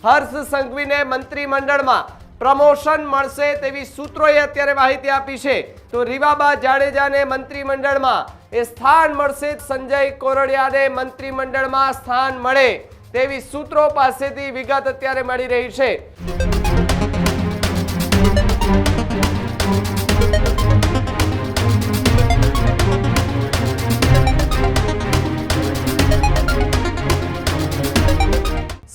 હર્ષ સંઘવીને મંત્રીમંડળમાં પ્રમોશન મળશે તેવી સૂત્રોએ અત્યારે માહિતી આપી છે. તો રીવાબા જાડેજાને મંત્રીમંડળમાં એ સ્થાન મળશે સંજય કોરડિયાને મંત્રીમંડળમાં સ્થાન મળે તેવી સૂત્રો પાસેથી વિગત અત્યારે મળી રહી છે.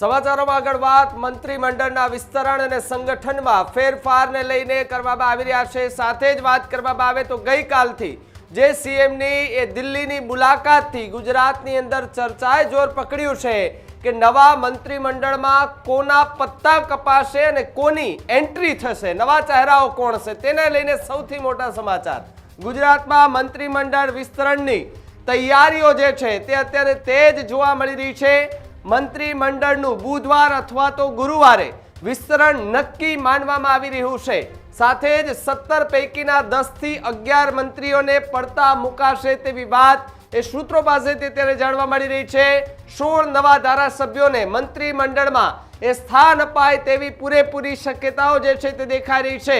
સમાચારોમાં આગળ વાત. મંત્રીમંડળના વિસ્તરણ અને સંગઠનમાં ફેરફારને લઈને કરવામાં આવી રહ્યા છે. સાથે જ વાત કરવામાં આવે તો ગઈકાલથી જે સીએમની એ દિલ્હીની મુલાકાતથી ગુજરાતની અંદર ચર્ચાએ જોર પકડ્યું છે કે નવા મંત્રીમંડળમાં કોના પત્તા કપાશે અને કોની એન્ટ્રી થશે. નવા ચહેરાઓ કોણ છે તેને લઈને સૌથી મોટા સમાચાર. ગુજરાતમાં મંત્રીમંડળ વિસ્તરણની તૈયારીઓ જે છે તે અત્યારે તેજ જોવા મળી રહી છે. મંત્રીમંડળનું બુધવાર અથવા તો ગુરુવારે વિસ્તરણ નક્કી માનવામાં આવી રહ્યું છે. સાથે જ સત્તર પૈકીના દસથી અગિયાર મંત્રીઓને પડતા મુકાશે તેવી વાત એ સૂત્રો પાસેથી અત્યારે જાણવા મળી રહી છે. સોળ નવા ધારાસભ્યોને મંત્રીમંડળમાં એ સ્થાન અપાય તેવી પૂરેપૂરી શક્યતાઓ જે છે તે દેખાઈ રહી છે.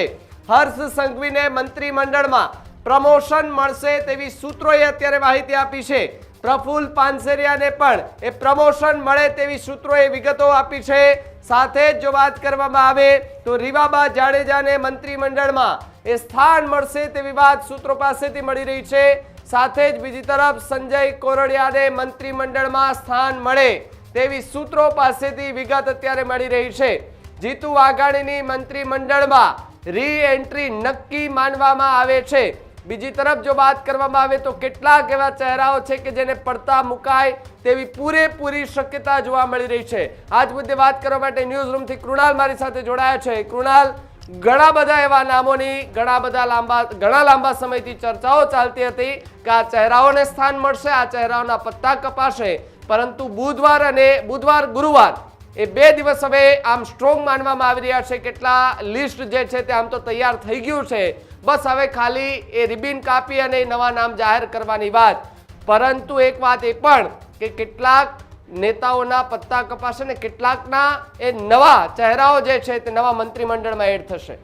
હર્ષ સંઘવીને મંત્રીમંડળમાં પ્રમોશન મળશે તેવી સૂત્રોએ અત્યારે માહિતી આપી છે. પ્રફુલ્લ પાનસેરિયાને પણ એ પ્રમોશન મળે તેવી સૂત્રોએ વિગતો આપી છે. સાથે જ જો વાત કરવામાં આવે તો રીવાબા જાડેજાને મંત્રીમંડળમાં એ સ્થાન મળશે તેવી વાત સૂત્રો પાસેથી મળી રહી છે. સાથે જ બીજી તરફ સંજય કોરડિયાને મંત્રીમંડળમાં સ્થાન મળે તેવી સૂત્રો પાસેથી વિગત અત્યારે મળી રહી છે. જીતુ વાઘાણીની મંત્રીમંડળમાં રી એન્ટ્રી નક્કી માનવામાં આવે છે. બીજી તરફ જો વાત કરવામાં આવે તો કેટલાક એવા ચહેરાઓ છે કે જેને પડતા મુકાય તેવી પૂરેપૂરી શક્યતા જોવા મળી રહી છે. આજ મુદ્દે વાત કરવા માટે ન્યૂઝ રૂમથી કૃણાલ મારી સાથે જોડાયા છે. કૃણાલ, ઘણા બધા એવા નામોની, ઘણા બધા લાંબા, ઘણા લાંબા સમયથી ચર્ચાઓ ચાલતી હતી કે આ ચહેરાઓને સ્થાન મળશે, આ ચહેરાઓના પત્તા કપાશે. પરંતુ બુધવાર અને બુધવાર ગુરુવાર એ બે દિવસ હવે આમ સ્ટ્રોંગ માનવામાં આવી રહ્યા છે. કેટલા લિસ્ટ જે છે તે આમ તો તૈયાર થઈ ગયું છે. બસ હવે ખાલી એ રિબિન કાપી અને એ નવા નામ જાહેર કરવાની વાત. પરંતુ એક વાત એ પણ કે કેટલાક નેતાઓના પત્તા કપાશે ને કેટલાકના એ નવા ચહેરાઓ જે છે તે નવા મંત્રીમંડળમાં એડ થશે.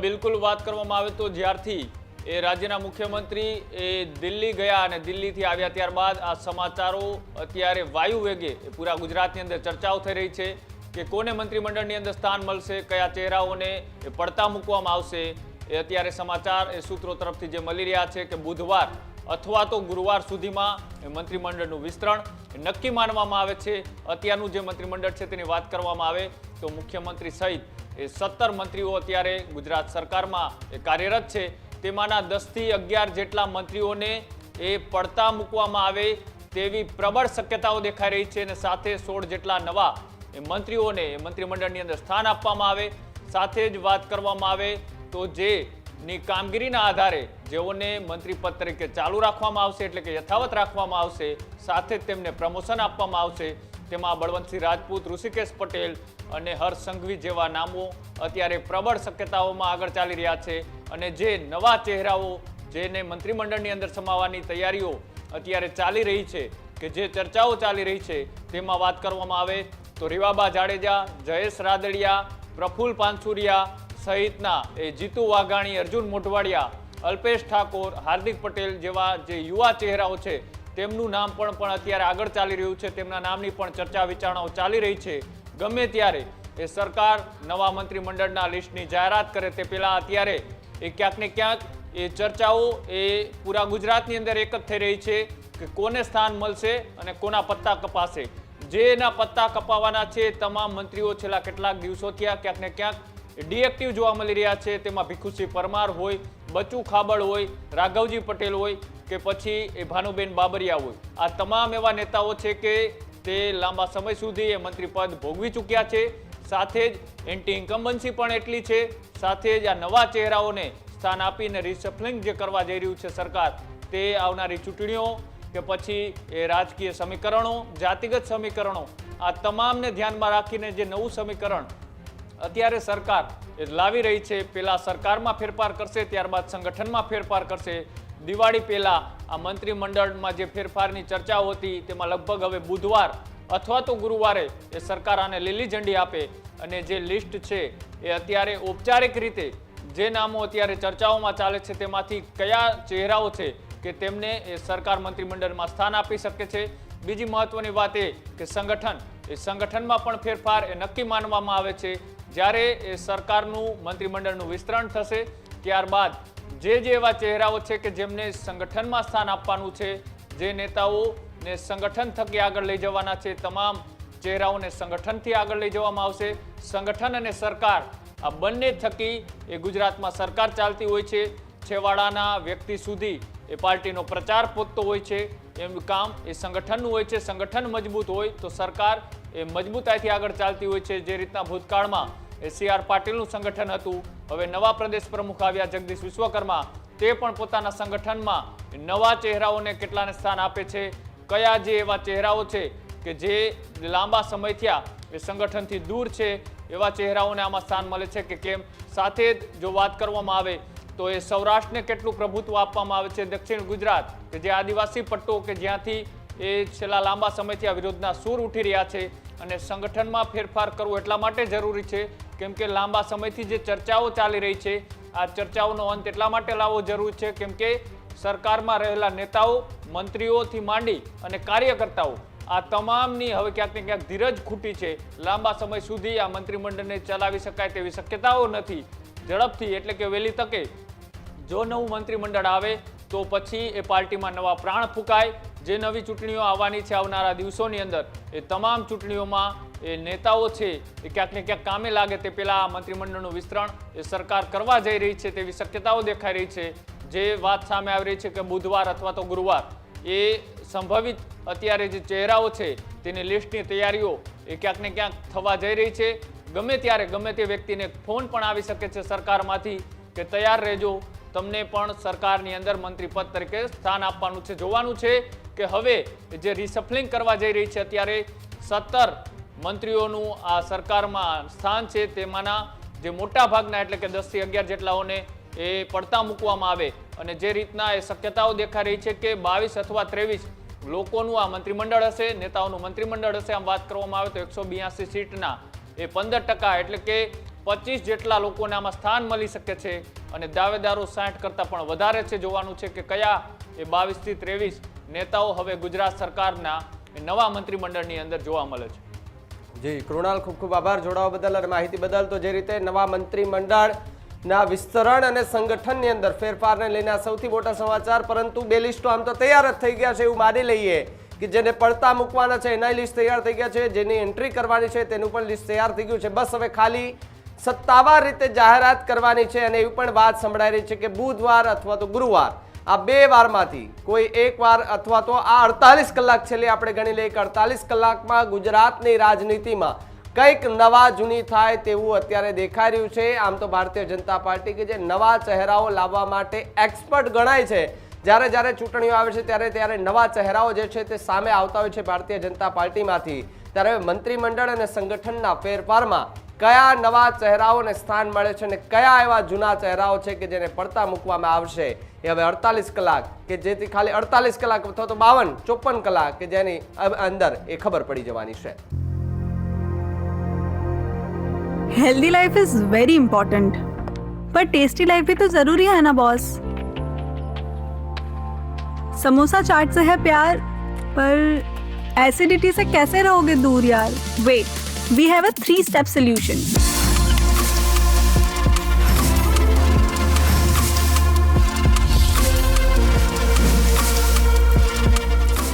બિલકુલ વાત કરવામાં આવે તો જ્યારથી એ રાજ્યના મુખ્યમંત્રી એ દિલ્હી ગયા અને દિલ્હીથી આવ્યા ત્યારબાદ આ સમાચારો અત્યારે વાયુ વેગે પૂરા ગુજરાતની અંદર ચર્ચાઓ થઈ રહી છે. કે કોને મંત્રીમંડળની અંદર સ્થાન મળશે, કયા ચહેરાઓને પડતા મૂકવામાં આવશે, એ અત્યારે સમાચાર એ સૂત્રો તરફથી જે મળી રહ્યા છે કે બુધવાર અથવા તો ગુરુવાર સુધીમાં મંત્રીમંડળનું વિસ્તરણ નક્કી માનવામાં આવે છે. અત્યારનું જે મંત્રીમંડળ છે તેની વાત કરવામાં આવે તો મુખ્યમંત્રી સહિત એ સત્તર મંત્રીઓ અત્યારે ગુજરાત સરકારમાં કાર્યરત છે. તેમાંના દસથી અગિયાર જેટલા મંત્રીઓને એ પડતા મૂકવામાં આવે તેવી પ્રબળ શક્યતાઓ દેખાઈ રહી છે અને સાથે સોળ જેટલા નવા એ મંત્રીઓને મંત્રીમંડળની અંદર સ્થાન આપવામાં આવે, સાથે જ વાત કરવામાં આવે, તો જે ની કામગીરીના આધારે જેઓને મંત્રીપદ તરીકે ચાલુ રાખવામાં આવશે, એટલે કે યથાવત રાખવામાં આવશે, સાથે જ તેમને પ્રમોશન આપવામાં આવશે, તેમાં બળવંતસિંહ રાજપૂત, ઋષિકેશ પટેલ અને હર્ષ સંઘવી જેવા નામો અત્યારે પ્રબળ શક્યતાઓમાં આગળ ચાલી રહ્યા છે અને જે નવા ચહેરાઓ જેને મંત્રીમંડળની અંદર સમાવવાની તૈયારીઓ અત્યારે ચાલી રહી છે કે જે ચર્ચાઓ ચાલી રહી છે, તેમાં વાત કરવામાં આવે તો રીવાબા જાડેજા, જયેશ રાદડિયા પ્રફુલ્લ પાનસુરિયા સહિતના એ જીતુ વાઘાણી, અર્જુન મોઢવાડિયા, અલ્પેશ ઠાકોર, હાર્દિક પટેલ જેવા જે યુવા ચહેરાઓ છે, તેમનું નામ પણ પણ અત્યારે આગળ ચાલી રહ્યું છે. તેમના નામની પણ ચર્ચા વિચારણાઓ ચાલી રહી છે. ગમે ત્યારે એ સરકાર નવા મંત્રીમંડળના લિસ્ટની જાહેરાત કરે તે પહેલાં અત્યારે એ ક્યાંક ને ક્યાંક એ ચર્ચાઓ એ પૂરા ગુજરાતની અંદર એક જ થઈ રહી છે કે કોને સ્થાન મળશે અને કોના પત્તા કપાશે. જે એના પત્તા કપાવાના છે, તમામ મંત્રીઓ છેલ્લા કેટલાક દિવસોથી આ ક્યાંક ને ક્યાંક ડીએક્ટિવ જોવા મળી રહ્યા છે. તેમાં ભીખુસિંહ પરમાર હોય બચુ ખાબડ હોય, રાઘવજી પટેલ હોય કે પછી એ ભાનુબેન બાબરિયા હોય. આ તમામ એવા નેતાઓ છે કે તે લાંબા સમય સુધી એ મંત્રી પદ ભોગવી ચૂક્યા છે. સાથે જ એન્ટી ઇન્કમ્બન્સી પણ એટલી છે. સાથે જ આ નવા ચહેરાઓને સ્થાન આપીને રિસફલિંગ જે કરવા જઈ રહ્યું છે સરકાર, તે આવનારી ચૂંટણીઓ કે પછી એ રાજકીય સમીકરણો, જાતિગત સમીકરણો, આ તમામને ધ્યાનમાં રાખીને જે નવું સમીકરણ અત્યારે સરકાર એ લાવી રહી છે, પેલા સરકારમાં ફેરફાર કરશે, ત્યારબાદ સંગઠનમાં ફેરફાર કરશે. દિવાળી પહેલા આ મંત્રીમંડળમાં જે ફેરફારની ચર્ચાઓ હતી, તેમાં લગભગ હવે બુધવાર અથવા તો ગુરુવારે એ સરકાર આને લીલી ઝંડી આપે અને જે લિસ્ટ છે, એ અત્યારે ઔપચારિક રીતે જે નામો અત્યારે ચર્ચાઓમાં ચાલે છે, તેમાંથી કયા ચહેરાઓ છે કે તેમને સરકાર મંત્રીમંડળમાં સ્થાન આપી શકે છે. બીજી મહત્વની વાત એ કે સંગઠન, એ સંગઠનમાં પણ ફેરફાર એ નક્કી માનવામાં આવે છે. જ્યારે એ સરકારનું મંત્રીમંડળનું વિસ્તરણ થશે, ત્યારબાદ જે જે એવા ચહેરાઓ છે કે જેમને સંગઠનમાં સ્થાન આપવાનું છે, જે નેતાઓને સંગઠન થકી આગળ લઈ જવાના છે, તમામ ચહેરાઓને સંગઠનથી આગળ લઈ જવામાં આવશે. સંગઠન અને સરકાર આ બંને થકી એ ગુજરાતમાં સરકાર ચાલતી હોય છે. છેવાડાના વ્યક્તિ સુધી એ પાર્ટીનો પ્રચાર પહોંચતો હોય છે એમનું કામ એ સંગઠનનું હોય છે, સંગઠન મજબૂત હોય તો સરકાર એ મજબૂતાઈથી આગળ ચાલતી હોય છે. જે રીતના ભૂતકાળમાં એ સી આર પાટીલનું સંગઠન હતું, હવે નવા પ્રદેશ પ્રમુખ આવ્યા જગદીશ વિશ્વકર્મા, તે પણ પોતાના સંગઠનમાં નવા ચહેરાઓને કેટલાને સ્થાન આપે છે? કયા જે એવા ચહેરાઓ છે કે જે લાંબા સમય થયા એ સંગઠનથી દૂર છે? એવા ચહેરાઓને આમાં સ્થાન મળે છે કે કેમ? સાથે જ જો વાત કરવામાં આવે તો એ સૌરાષ્ટ્રને કેટલું પ્રભુત્વ આપવામાં આવે છે દક્ષિણ ગુજરાત, કે જે આદિવાસી પટ્ટો કે જ્યાંથી એ છેલ્લા લાંબા સમયથી આ વિરોધના સૂર ઉઠી રહ્યા છે અને સંગઠનમાં ફેરફાર કરવો એટલા માટે જરૂરી છે, કેમ કે લાંબા સમયથી જે ચર્ચાઓ ચાલી રહી છે, આ ચર્ચાઓનો અંત એટલા માટે લાવવો જરૂરી છે, કેમ કે સરકારમાં રહેલા નેતાઓ, મંત્રીઓથી માંડી અને કાર્યકર્તાઓ, આ તમામની હવે ક્યાંક ને ક્યાંક ધીરજ ખૂટી છે. લાંબા સમય સુધી આ મંત્રીમંડળને ચલાવી શકાય તેવી શક્યતાઓ નથી. ઝડપથી એટલે કે વહેલી તકે જો નવું મંત્રીમંડળ આવે, તો પછી એ પાર્ટીમાં નવા પ્રાણ ફૂંકાય. જે નવી ચૂંટણીઓ આવવાની છે આવનારા દિવસોની અંદર, એ તમામ ચૂંટણીઓમાં એ નેતાઓ છે, એ ક્યાંક ને ક્યાંક કામે લાગે તે પહેલાં આ મંત્રીમંડળનું વિસ્તરણ એ સરકાર કરવા જઈ રહી છે તેવી શક્યતાઓ દેખાઈ રહી છે. જે વાત સામે આવી રહી છે કે બુધવાર અથવા તો ગુરુવાર, એ સંભવિત અત્યારે જે ચહેરાઓ છે, તેની લિસ્ટની તૈયારીઓ એ ક્યાંક ને ક્યાંક થવા જઈ રહી છે. ગમે ત્યારે ગમે તે વ્યક્તિને ફોન પણ આવી શકે છે સરકારમાંથી કે તૈયાર રહેજો. તમને પણ સરકારની અંદર મંત્રી પદ તરીકે સ્થાન આપવાનું છે, જોવાનું છે કે હવે જે રિસફલિંગ કરવા જઈ રહી છે, અત્યારે સત્તર મંત્રીઓનું આ સરકારમાં સ્થાન છે, તેમાંના જે મોટા ભાગના એટલે કે દસથી અગિયાર જેટલાઓને એ પડતા મૂકવામાં આવે અને જે રીતના એ શક્યતાઓ દેખાઈ રહી છે કે બાવીસ અથવા ત્રેવીસ લોકોનું આ મંત્રીમંડળ હશે, નેતાઓનું મંત્રીમંડળ હશે, આમ વાત કરવામાં આવે તો એકસો સીટના એ પંદર ટકા એટલે કે પચીસ જેટલા લોકોને આમાં સ્થાન મળી શકે છે અને દાવેદારો સાઠ કરતાં પણ વધારે છે. જોવાનું છે કે કયા એ બાવીસથી ત્રેવીસ નેતાઓ હવે ગુજરાત સરકારના નવા મંત્રીમંડળની અંદર જોવા મળે છે. જી, કૃણાલ, ખૂબ ખૂબ આભાર જોડાવા બદલ અને માહિતી બદલ. તો જે રીતે નવા મંત્રીમંડળના વિસ્તરણ અને સંગઠનની અંદર ફેરફારને લઈને સૌથી મોટા સમાચાર, પરંતુ બે લિસ્ટો આમ તો તૈયાર જ થઈ ગયા છે એવું માની લઈએ કે જેને પડતા મૂકવાના છે. એના લિસ્ટ તૈયાર થઈ ગયા છે. જેની એન્ટ્રી કરવાની છે તેનું પણ લિસ્ટ તૈયાર થઈ ગયું છે. બસ હવે ખાલી સત્તાવાર રીતે જાહેરાત કરવાની છે અને એવી પણ વાત સંભળાઈ રહી છે કે બુધવાર અથવા તો ગુરુવાર, આ બે વારમાંથી કોઈ એક વાર અથવા તો આ અડતાલીસ કલાક છેલ્લે આપણે ગણી લઈએ કે અડતાલીસ કલાકમાં ગુજરાતની રાજનીતિમાં કંઈક નવા જૂની થાય તેવું અત્યારે દેખાઈ રહ્યું છે. આમ તો ભારતીય જનતા પાર્ટી કે જે નવા ચહેરાઓ લાવવા માટે એક્સપર્ટ ગણાય છે. જ્યારે જ્યારે ચૂંટણીઓ આવે છે ત્યારે ત્યારે નવા ચહેરાઓ જે છે તે સામે આવતા હોય છે ભારતીય જનતા પાર્ટીમાંથી. ત્યારે મંત્રીમંડળ અને સંગઠનના ફેરફારમાં કયા નવા ચહેરાઓને સ્થાન મળે છે અને કયા એવા જૂના ચહેરાઓ છે કે જેને પડતા મૂકવામાં આવશે એ હવે અડતાલીસ કલાક કે જેથી ખાલી અડતાલીસ કલાક અથવા તો બાવન ચોપન કલાક કે જેની અ- અંદર એ ખબર પડી જવાની છે healthy life is very important पर टेस्टी लाइफ भी तो जरूरी है ना बॉस समोसा चाट से है प्यार पर एसिडिटी से कैसे रहोगे दूर यार wait we have a three step solution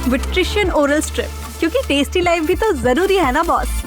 विट्रिशियन ओरल स्ट्रिप क्योंकि टेस्टी लाइफ भी तो ज़रूरी है ना बॉस